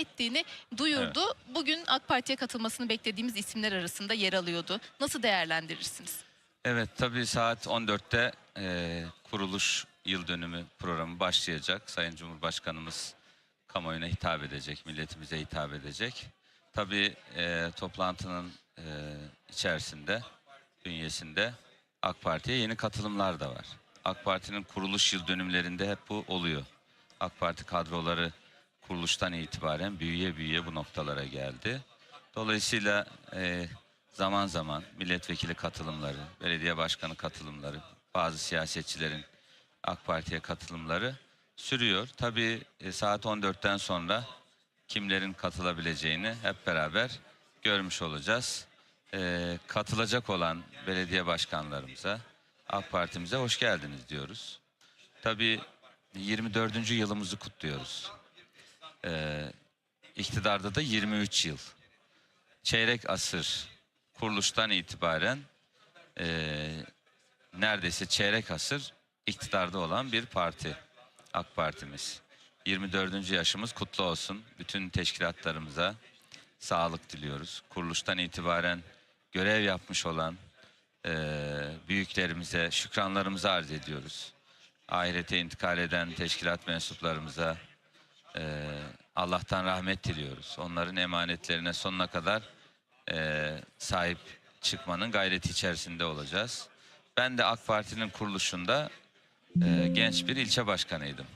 ettiğini duyurdu. Bugün AK Parti'ye katılmasını beklediğimiz isimler arasında yer alıyordu. Nasıl değerlendirirsiniz? Evet tabii saat 14'te e, kuruluş yıl dönümü programı başlayacak. Sayın Cumhurbaşkanımız kamuoyuna hitap edecek, milletimize hitap edecek. Tabii e, toplantının e, içerisinde, bünyesinde AK Parti'ye yeni katılımlar da var. AK Parti'nin kuruluş yıl dönümlerinde hep bu oluyor. AK Parti kadroları kuruluştan itibaren büyüye büyüye bu noktalara geldi. Dolayısıyla e, zaman zaman milletvekili katılımları, belediye başkanı katılımları, bazı siyasetçilerin AK Parti'ye katılımları sürüyor. Tabii e, saat 14'ten sonra kimlerin katılabileceğini hep beraber görmüş olacağız. E, katılacak olan belediye başkanlarımıza, AK Parti'mize hoş geldiniz diyoruz. Tabii 24. yılımızı kutluyoruz. E, iktidarda da 23 yıl çeyrek asır kuruluştan itibaren eee, neredeyse çeyrek asır iktidarda olan bir parti AK Partimiz. 24. yaşımız kutlu olsun. Bütün teşkilatlarımıza sağlık diliyoruz. Kuruluştan itibaren görev yapmış olan eee, büyüklerimize şükranlarımızı arz ediyoruz. Ahirete intikal eden teşkilat mensuplarımıza eee, Allah'tan rahmet diliyoruz. Onların emanetlerine sonuna kadar eee, sahip çıkmanın gayreti içerisinde olacağız. Ben de AK Parti'nin kuruluşunda eee, genç bir ilçe başkanıydım.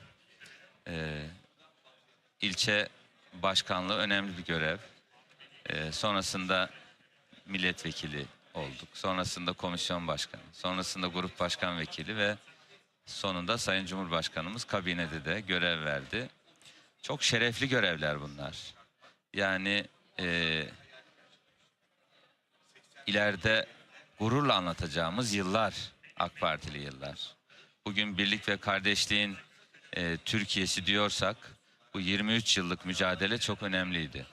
Eee ilçe başkanlığı önemli bir görev. Eee, sonrasında milletvekili olduk. Sonrasında komisyon başkanı. Sonrasında grup başkan vekili ve sonunda Sayın Cumhurbaşkanımız kabinede de görev verdi. Çok şerefli görevler bunlar. Yani eee ileride gururla anlatacağımız yıllar AK Partili yıllar. Bugün birlik ve kardeşliğin eee, Türkiye'si diyorsak bu 23 yıllık mücadele çok önemliydi.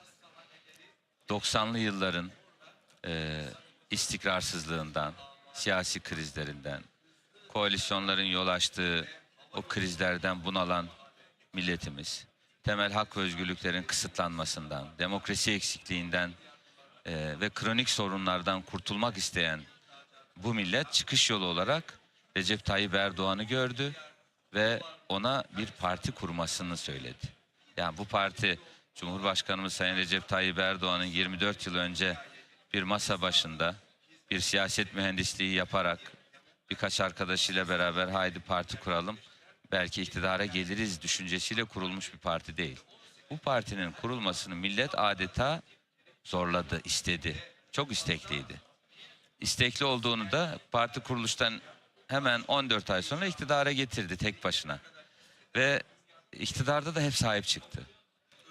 90'lı yılların eee, istikrarsızlığından, siyasi krizlerinden, koalisyonların yol açtığı o krizlerden bunalan milletimiz, temel hak ve özgürlüklerin kısıtlanmasından, demokrasi eksikliğinden eee, ve kronik sorunlardan kurtulmak isteyen bu millet çıkış yolu olarak Recep Tayyip Erdoğan'ı gördü ve ona bir parti kurmasını söyledi. Yani bu parti Cumhurbaşkanımız Sayın Recep Tayyip Erdoğan'ın 24 yıl önce bir masa başında bir siyaset mühendisliği yaparak birkaç arkadaşıyla beraber haydi parti kuralım belki iktidara geliriz düşüncesiyle kurulmuş bir parti değil. Bu partinin kurulmasını millet adeta zorladı, istedi. Çok istekliydi. İstekli olduğunu da parti kuruluştan hemen 14 ay sonra iktidara getirdi tek başına. Ve iktidarda da hep sahip çıktı.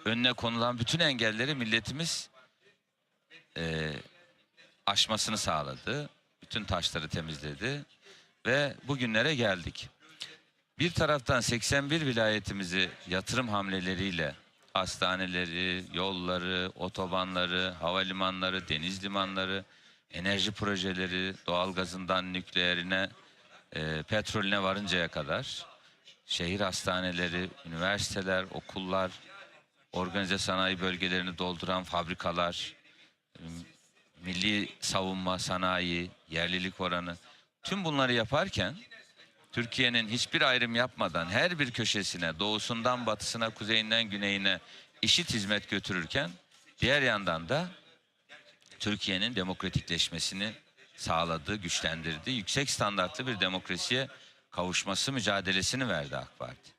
Önüne konulan bütün engelleri milletimiz eee, aşmasını sağladı. Bütün taşları temizledi ve bugünlere geldik. Bir taraftan 81 vilayetimizi yatırım hamleleriyle hastaneleri, yolları, otobanları, havalimanları, deniz limanları, enerji projeleri, doğalgazından nükleerine, e, petrolüne varıncaya kadar şehir hastaneleri, üniversiteler, okullar, organize sanayi bölgelerini dolduran fabrikalar, milli savunma sanayi, yerlilik oranı tüm bunları yaparken Türkiye'nin hiçbir ayrım yapmadan her bir köşesine doğusundan batısına kuzeyinden güneyine eşit hizmet götürürken diğer yandan da Türkiye'nin demokratikleşmesini sağladığı, güçlendirdiği yüksek standartlı bir demokrasiye kavuşması mücadelesini verdi AK Parti.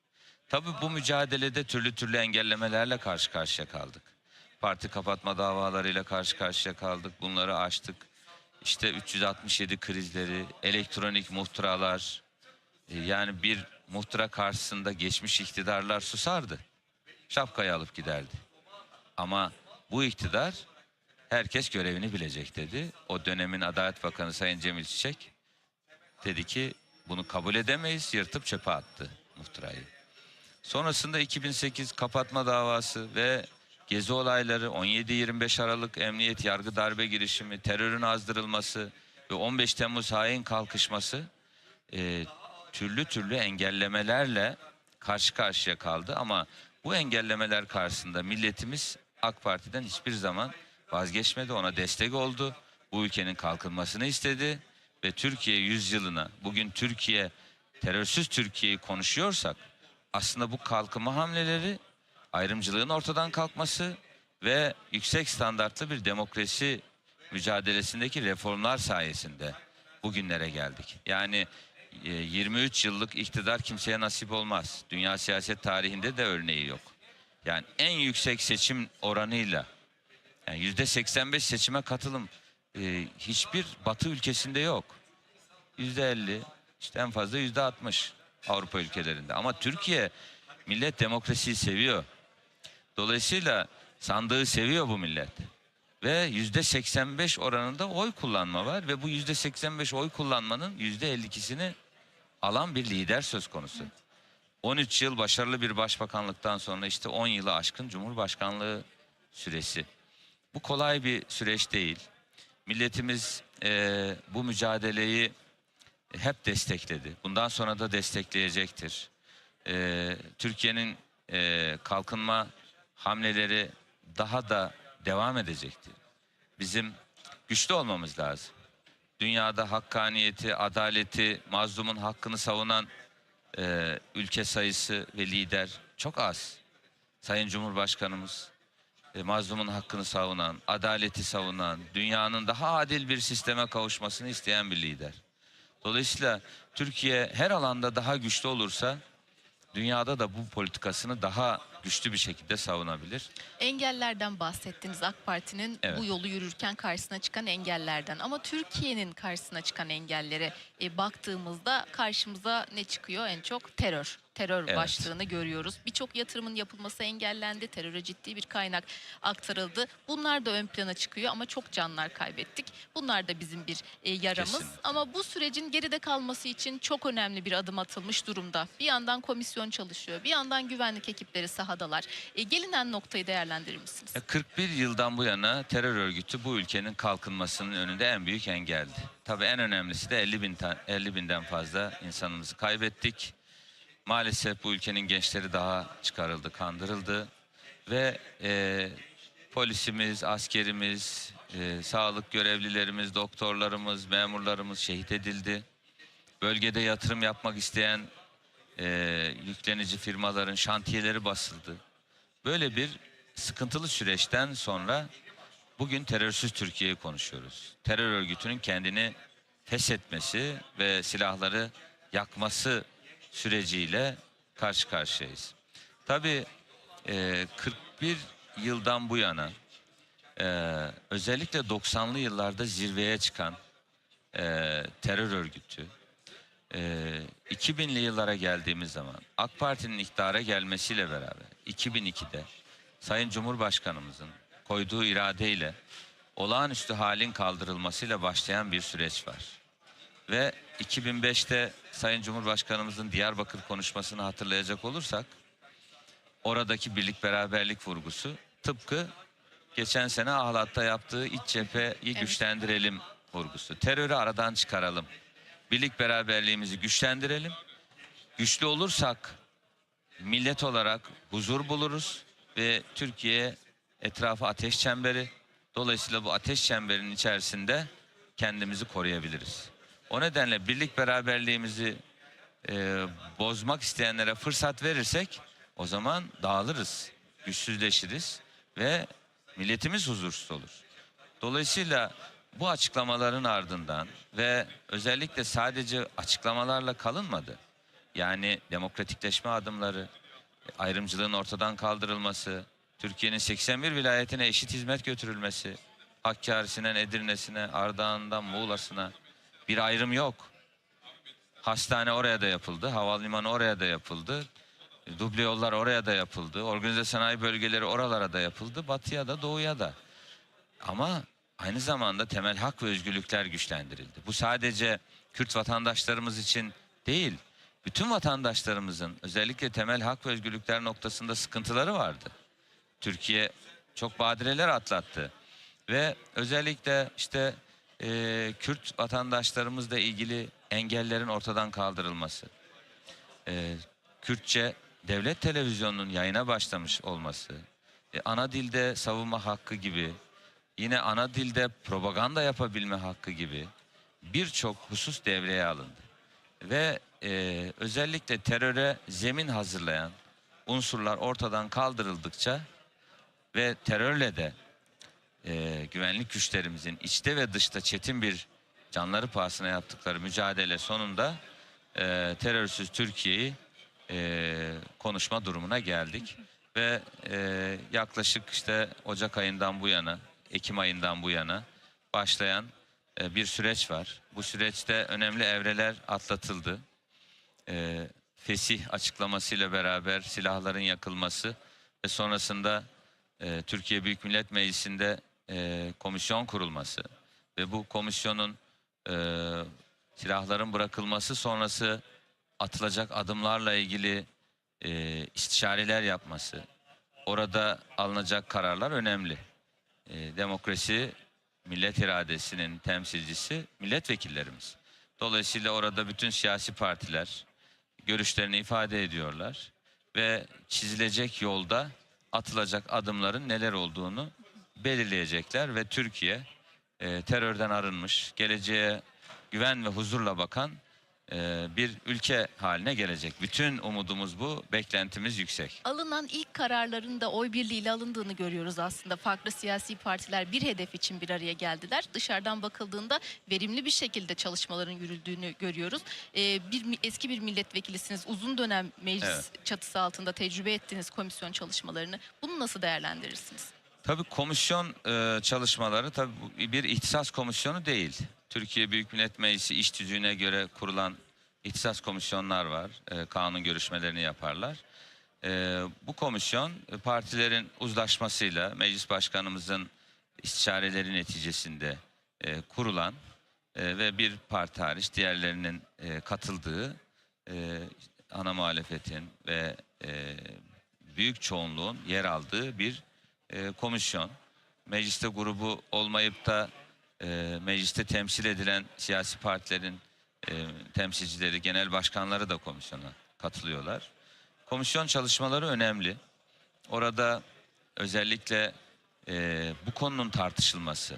Tabii bu mücadelede türlü türlü engellemelerle karşı karşıya kaldık. Parti kapatma davalarıyla karşı karşıya kaldık. Bunları aştık. İşte 367 krizleri, elektronik muhtıralar, yani bir muhtıra karşısında geçmiş iktidarlar susardı. Şapkayı alıp giderdi. Ama bu iktidar herkes görevini bilecek dedi. O dönemin Adalet Bakanı Sayın Cemil Çiçek dedi ki bunu kabul edemeyiz yırtıp çöpe attı muhtırayı. Sonrasında 2008 kapatma davası ve gezi olayları 17-25 Aralık emniyet yargı darbe girişimi, terörün azdırılması ve 15 Temmuz hain kalkışması e, türlü türlü engellemelerle karşı karşıya kaldı ama Bu engellemeler karşısında milletimiz AK Parti'den hiçbir zaman vazgeçmedi, ona destek oldu. Bu ülkenin kalkınmasını istedi ve Türkiye yüzyılına, bugün Türkiye, terörsüz Türkiye'yi konuşuyorsak aslında bu kalkınma hamleleri ayrımcılığın ortadan kalkması ve yüksek standartlı bir demokrasi mücadelesindeki reformlar sayesinde bugünlere geldik. Yani 23 yıllık iktidar kimseye nasip olmaz. Dünya siyaset tarihinde de örneği yok. Yani en yüksek seçim oranıyla yani yüzde 85 seçime katılım e, hiçbir Batı ülkesinde yok. Yüzde 50 işte en fazla yüzde 60 Avrupa ülkelerinde. Ama Türkiye millet demokrasiyi seviyor. Dolayısıyla sandığı seviyor bu millet. Ve yüzde 85 oranında oy kullanma var ve bu yüzde 85 oy kullanmanın yüzde 52'sini alan bir lider söz konusu. 13 yıl başarılı bir başbakanlıktan sonra işte 10 yılı aşkın cumhurbaşkanlığı süresi. Bu kolay bir süreç değil. Milletimiz eee, bu mücadeleyi hep destekledi. Bundan sonra da destekleyecektir. Eee, Türkiye'nin eee, kalkınma hamleleri daha da devam edecektir. Bizim güçlü olmamız lazım. Dünyada hakkaniyeti, adaleti, mazlumun hakkını savunan eee, ülke sayısı ve lider çok az. Sayın Cumhurbaşkanımız e, mazlumun hakkını savunan, adaleti savunan, dünyanın daha adil bir sisteme kavuşmasını isteyen bir lider. Dolayısıyla Türkiye her alanda daha güçlü olursa dünyada da bu politikasını daha güçlü bir şekilde savunabilir. Engellerden bahsettiniz AK Parti'nin Evet. bu yolu yürürken karşısına çıkan engellerden. Ama Türkiye'nin karşısına çıkan engellere e, baktığımızda karşımıza ne çıkıyor? En çok terör. Terör Evet. başlığını görüyoruz. Birçok yatırımın yapılması engellendi. Teröre ciddi bir kaynak aktarıldı. Bunlar da ön plana çıkıyor ama çok canlar kaybettik. Bunlar da bizim bir e, yaramız. Kesinlikle. Ama bu sürecin geride kalması için çok önemli bir adım atılmış durumda. Bir yandan komisyon çalışıyor. Bir yandan güvenlik ekipleri sahadalar. E, gelinen noktayı değerlendirir misiniz? E, 41 yıldan bu yana terör örgütü bu ülkenin kalkınmasının önünde en büyük engeldi. Tabii en önemlisi de 50, bin ta- 50 binden fazla insanımızı kaybettik. Maalesef bu ülkenin gençleri daha çıkarıldı, kandırıldı. Ve e, polisimiz, askerimiz, e, sağlık görevlilerimiz, doktorlarımız, memurlarımız şehit edildi. Bölgede yatırım yapmak isteyen e, yüklenici firmaların şantiyeleri basıldı. Böyle bir sıkıntılı süreçten sonra bugün terörsüz Türkiye'yi konuşuyoruz. Terör örgütünün kendini feshetmesi ve silahları yakması süreciyle karşı karşıyayız. Tabii e, 41 yıldan bu yana e, özellikle 90'lı yıllarda zirveye çıkan e, terör örgütü e, 2000'li yıllara geldiğimiz zaman AK Parti'nin iktidara gelmesiyle beraber 2002'de Sayın Cumhurbaşkanımızın koyduğu iradeyle olağanüstü halin kaldırılmasıyla başlayan bir süreç var. Ve 2005'te Sayın Cumhurbaşkanımızın Diyarbakır konuşmasını hatırlayacak olursak oradaki birlik beraberlik vurgusu tıpkı geçen sene Ahlat'ta yaptığı iç cepheyi güçlendirelim vurgusu. Terörü aradan çıkaralım. Birlik beraberliğimizi güçlendirelim. Güçlü olursak millet olarak huzur buluruz ve Türkiye etrafı ateş çemberi. Dolayısıyla bu ateş çemberinin içerisinde kendimizi koruyabiliriz. O nedenle birlik beraberliğimizi e, bozmak isteyenlere fırsat verirsek o zaman dağılırız, güçsüzleşiriz ve milletimiz huzursuz olur. Dolayısıyla bu açıklamaların ardından ve özellikle sadece açıklamalarla kalınmadı. Yani demokratikleşme adımları, ayrımcılığın ortadan kaldırılması, Türkiye'nin 81 vilayetine eşit hizmet götürülmesi, Hakkari'sinden Edirne'sine, Ardahan'dan Muğla'sına bir ayrım yok. Hastane oraya da yapıldı, havalimanı oraya da yapıldı, duble yollar oraya da yapıldı, organize sanayi bölgeleri oralara da yapıldı, batıya da doğuya da. Ama aynı zamanda temel hak ve özgürlükler güçlendirildi. Bu sadece Kürt vatandaşlarımız için değil, bütün vatandaşlarımızın özellikle temel hak ve özgürlükler noktasında sıkıntıları vardı. Türkiye çok badireler atlattı ve özellikle işte e, Kürt vatandaşlarımızla ilgili engellerin ortadan kaldırılması, e, Kürtçe devlet televizyonunun yayına başlamış olması, e, ana dilde savunma hakkı gibi, yine ana dilde propaganda yapabilme hakkı gibi birçok husus devreye alındı. Ve e, özellikle teröre zemin hazırlayan unsurlar ortadan kaldırıldıkça ve terörle de e, güvenlik güçlerimizin içte ve dışta çetin bir canları pahasına yaptıkları mücadele sonunda e, terörsüz Türkiye'yi e, konuşma durumuna geldik. Ve e, yaklaşık işte Ocak ayından bu yana, Ekim ayından bu yana başlayan e, bir süreç var. Bu süreçte önemli evreler atlatıldı. E, fesih açıklamasıyla beraber silahların yakılması ve sonrasında e, Türkiye Büyük Millet Meclisi'nde e, komisyon kurulması ve bu komisyonun e, silahların bırakılması sonrası atılacak adımlarla ilgili e, istişareler yapması, orada alınacak kararlar önemli. E, demokrasi, millet iradesinin temsilcisi milletvekillerimiz. Dolayısıyla orada bütün siyasi partiler görüşlerini ifade ediyorlar ve çizilecek yolda atılacak adımların neler olduğunu belirleyecekler ve Türkiye e, terörden arınmış, geleceğe güven ve huzurla bakan e, bir ülke haline gelecek. Bütün umudumuz bu, beklentimiz yüksek. Alınan ilk kararların da oy birliğiyle alındığını görüyoruz aslında. Farklı siyasi partiler bir hedef için bir araya geldiler. Dışarıdan bakıldığında verimli bir şekilde çalışmaların yürüdüğünü görüyoruz. Ee, bir eski bir milletvekilisiniz. Uzun dönem meclis Evet. çatısı altında tecrübe ettiğiniz komisyon çalışmalarını. Bunu nasıl değerlendirirsiniz? Tabii komisyon e, çalışmaları tabii bir ihtisas komisyonu değil. Türkiye Büyük Millet Meclisi iş tüzüğüne göre kurulan ihtisas komisyonlar var. E, kanun görüşmelerini yaparlar. E, bu komisyon e, partilerin uzlaşmasıyla meclis başkanımızın istişareleri neticesinde e, kurulan e, ve bir parti hariç diğerlerinin e, katıldığı e, ana muhalefetin ve e, büyük çoğunluğun yer aldığı bir e, komisyon. Mecliste grubu olmayıp da e, mecliste temsil edilen siyasi partilerin e, temsilcileri, genel başkanları da komisyona katılıyorlar. Komisyon çalışmaları önemli. Orada özellikle e, bu konunun tartışılması,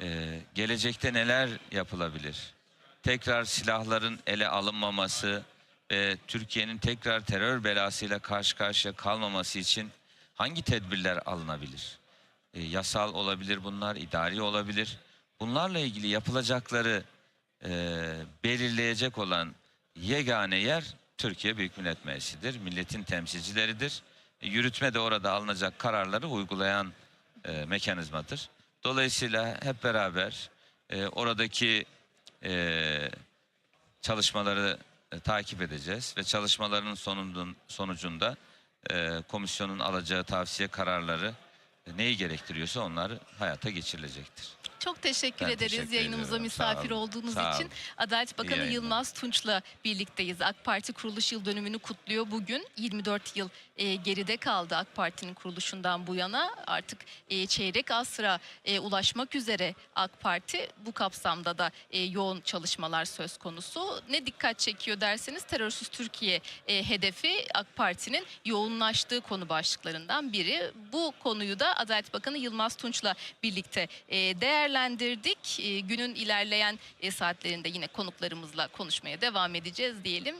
e, gelecekte neler yapılabilir, tekrar silahların ele alınmaması ve Türkiye'nin tekrar terör belasıyla karşı karşıya kalmaması için hangi tedbirler alınabilir? E, yasal olabilir bunlar, idari olabilir. Bunlarla ilgili yapılacakları e, belirleyecek olan yegane yer Türkiye Büyük Millet Meclisi'dir. Milletin temsilcileridir. E, yürütme de orada alınacak kararları uygulayan e, mekanizmadır. Dolayısıyla hep beraber e, oradaki e, çalışmaları e, takip edeceğiz ve çalışmaların sonundun, sonucunda e, komisyonun alacağı tavsiye kararları neyi gerektiriyorsa onları hayata geçirilecektir. Çok teşekkür Ben ederiz teşekkür yayınımıza ediyorum. Misafir olduğunuz Sağ için. olun. Adalet Bakanı. Yılmaz Tunç'la birlikteyiz. AK Parti kuruluş yıl dönümünü kutluyor bugün. 24 yıl e, geride kaldı AK Parti'nin kuruluşundan bu yana. Artık e, çeyrek asra e, ulaşmak üzere AK Parti. Bu kapsamda da e, yoğun çalışmalar söz konusu. Ne dikkat çekiyor derseniz terörsüz Türkiye e, hedefi AK Parti'nin yoğunlaştığı konu başlıklarından biri. Bu konuyu da Adalet Bakanı Yılmaz Tunç'la birlikte e, değerlendirdik. E, günün ilerleyen e, saatlerinde yine konuklarımızla konuşmaya devam edeceğiz diyelim.